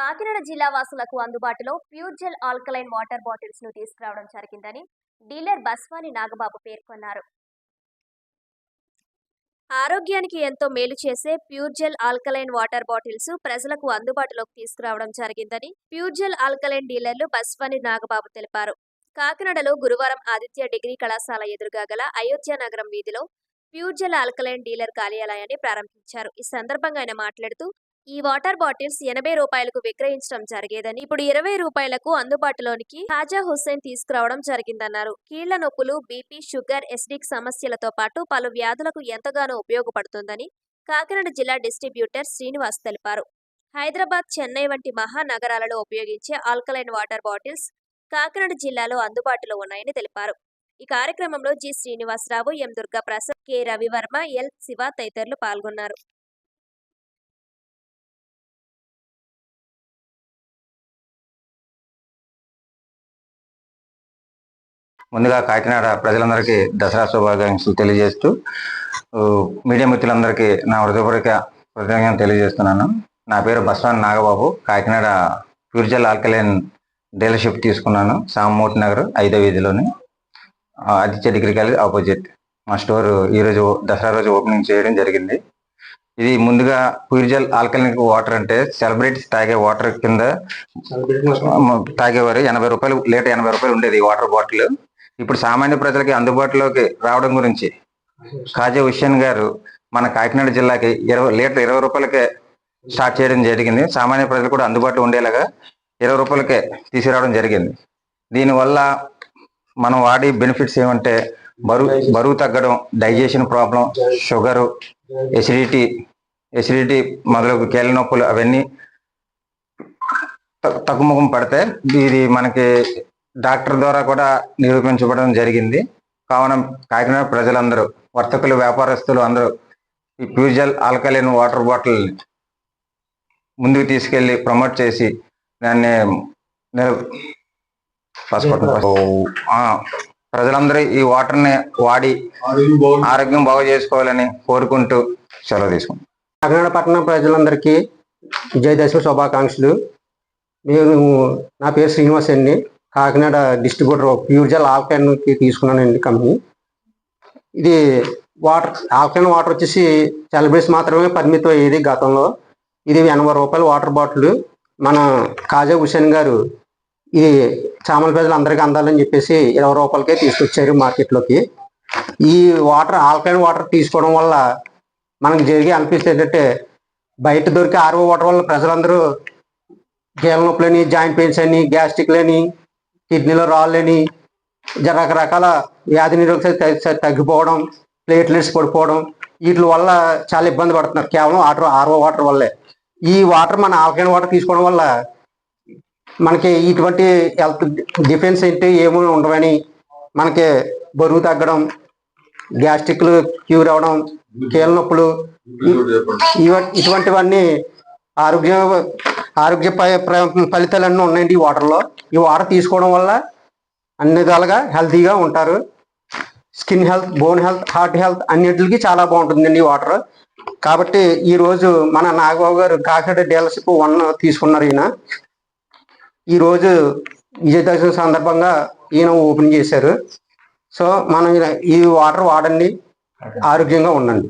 కాకినాడ జిల్లా వాసులకు అందుబాటులో ప్యూర్జెల్ ఆల్కలైన్ వాటర్ బాటిల్స్ను తీసుకురావడం జరిగిందని డీలర్ బస్వాని నాగబాబు పేర్కొన్నారు. ఆరోగ్యానికి ఎంతో మేలు చేసే ప్యూర్జెల్ ఆల్కలైన్ వాటర్ బాటిల్స్ ప్రజలకు అందుబాటులోకి తీసుకురావడం జరిగిందని ప్యూర్జెల్ ఆల్కలైన్ డీలర్లు బస్వాని నాగబాబు తెలిపారు. కాకినాడలో గురువారం ఆదిత్య డిగ్రీ కళాశాల ఎదురుగా గల అయోధ్య నగరం వీధిలో ప్యూర్జెల్ ఆల్కలైన్ డీలర్ కార్యాలయాన్ని ప్రారంభించారు. ఈ సందర్భంగా ఆయన మాట్లాడుతూ ఈ వాటర్ బాటిల్స్ ఎనభై రూపాయలకు విక్రయించడం జరిగేదని ఇప్పుడు ఇరవై రూపాయలకు అందుబాటులోనికి హాజా హుస్సేన్ తీసుకురావడం జరిగిందన్నారు. కీళ్ళ నొప్పులు బీపీ షుగర్ ఎస్డిక్ సమస్యలతో పాటు పలు వ్యాధులకు ఎంతగానో ఉపయోగపడుతుందని కాకినాడ జిల్లా డిస్ట్రిబ్యూటర్ శ్రీనివాస్ తెలిపారు. హైదరాబాద్ చెన్నై వంటి మహానగరాలలో ఉపయోగించే ఆల్కలైన్ వాటర్ బాటిల్స్ కాకినాడ జిల్లాలో అందుబాటులో ఉన్నాయని తెలిపారు. ఈ కార్యక్రమంలో G Srinivasarao M Durga Prasad K Ravivarma L Siva తదితరులు పాల్గొన్నారు. ముందుగా కాకినాడ ప్రజలందరికీ దసరా శుభాకాంక్షలు తెలియజేస్తూ మీడియా మిత్రులందరికీ నా హృదయపూర్వక కృతజ్ఞతలు తెలియజేస్తున్నాను. నా పేరు బస్వాన్ నాగబాబు. కాకినాడ ప్యూర్జల్ ఆల్కలైన్ డీలర్షిప్ తీసుకున్నాను. సామమూర్తి నగర్ ఐదో వీధిలోని ఆదిత్య డిగ్రీ కాలేజ్ ఆపోజిట్. మా స్టోర్ ఈరోజు దసరా రోజు ఓపెనింగ్ చేయడం జరిగింది. ఇది ముందుగా ప్యూర్జల్ ఆల్కలైన్ వాటర్ అంటే సెలబ్రిటీస్ తాగే వాటర్ కింద తాగేవారు. ఎనభై రూపాయలు లీటర్ ఎనభై రూపాయలు ఉండేది వాటర్ బాటిల్. ఇప్పుడు సామాన్య ప్రజలకి అందుబాటులోకి రావడం గురించి కాజా హుస్సేన్ గారు మన కాకినాడ జిల్లాకి ఇరవై లీటర్ ఇరవై రూపాయలకే స్టార్ట్ చేయడం జరిగింది. సామాన్య ప్రజలు కూడా అందుబాటులో ఉండేలాగా ఇరవై రూపాయలకే తీసుకురావడం జరిగింది. దీనివల్ల మనం వాడి బెనిఫిట్స్ ఏమంటే బరువు బరువు తగ్గడం digestion problem sugar acidity acidity మొదలగు కీళ్ళ నొప్పులు అవన్నీ తగ్గుముఖం పడితే ఇది మనకి డాక్టర్ ద్వారా కూడా నిరూపించబడడం జరిగింది. కావున కాకినాడ ప్రజలందరూ వర్తకులు వ్యాపారస్తులు అందరూ ఈ ప్యూజల్ ఆల్కలైన్ వాటర్ బాటిల్ ముందుకు తీసుకెళ్ళి ప్రమోట్ చేసి దాన్ని ఆ, ప్రజలందరూ ఈ వాటర్ని వాడి ఆరోగ్యం బాగు చేసుకోవాలని కోరుకుంటూ సెలవు తీసుకుంటాం కాకినాడ పట్టణ ప్రజలందరికీ విజయదశమి శుభాకాంక్షలు. నేను నా పేరు శ్రీనివాస్ అండి. కాకినాడ డిస్ట్రిబ్యూటర్ ప్యూర్జల్ ఆల్కైన్కి తీసుకున్నానండి కంపెనీ ఇది వాటర్ ఆల్కైన్ వాటర్ వచ్చేసి సెలబ్రేస్ మాత్రమే పరిమితం అయ్యేది గతంలో. ఇది ఎనభై రూపాయల వాటర్ బాటిల్ మన కాజా హుసేన్ గారు ఇది చామల ప్రజలు అందరికీ అందాలని చెప్పేసి ఇరవై రూపాయలకే తీసుకొచ్చారు మార్కెట్లోకి. ఈ వాటర్ ఆల్కైన్ వాటర్ తీసుకోవడం వల్ల మనకు జరిగే అనిపిస్తే ఏంటంటే బయట దొరికే ఆర్ఓ వాటర్ వల్ల ప్రజలందరూ కీళ్ళ నొప్పులని జాయింట్ పెయిన్స్ అని గ్యాస్ట్రిక్లని కిడ్నీలో రాళ్ళని జ- రకరకాల వ్యాధి నిరోధక శక్తి తగ్గిపోవడం ప్లేట్లెట్స్ పడిపోవడం వీటి వల్ల చాలా ఇబ్బంది పడుతున్నారు. కేవలం వాటర్ ఆర్ఓ వాటర్ వల్లే. ఈ వాటర్ మన ఆల్కైన్ వాటర్ తీసుకోవడం వల్ల మనకి ఇటువంటి హెల్త్ డిఫెన్స్ ఏంటి ఏమీ ఉండవని మనకి బరువు తగ్గడం గ్యాస్ట్రిక్లు క్యూర్ అవడం కీళ్ళ నొప్పులు ఇవ- ఇటువంటివన్నీ ఆరోగ్య ఆరోగ్య ఫలితాలు అన్నీ ఫలితాలన్నీ ఉన్నాయండి ఈ వాటర్లో. ఈ వాటర్ తీసుకోవడం వల్ల అన్ని విధాలుగా హెల్తీగా ఉంటారు. Skin health bone health heart health అన్నిటికి చాలా బాగుంటుందండి ఈ వాటర్. కాబట్టి ఈ రోజు మన నాగబాబు గారు కాకినాడ డీలర్షిప్ వన్ తీసుకున్నారు ఈయన. ఈ రోజు విజయదశమి సందర్భంగా ఈయన ఓపెన్ చేశారు. సో మనం ఈ వాటర్ వాడండి. ఆరోగ్యంగా ఉండండి.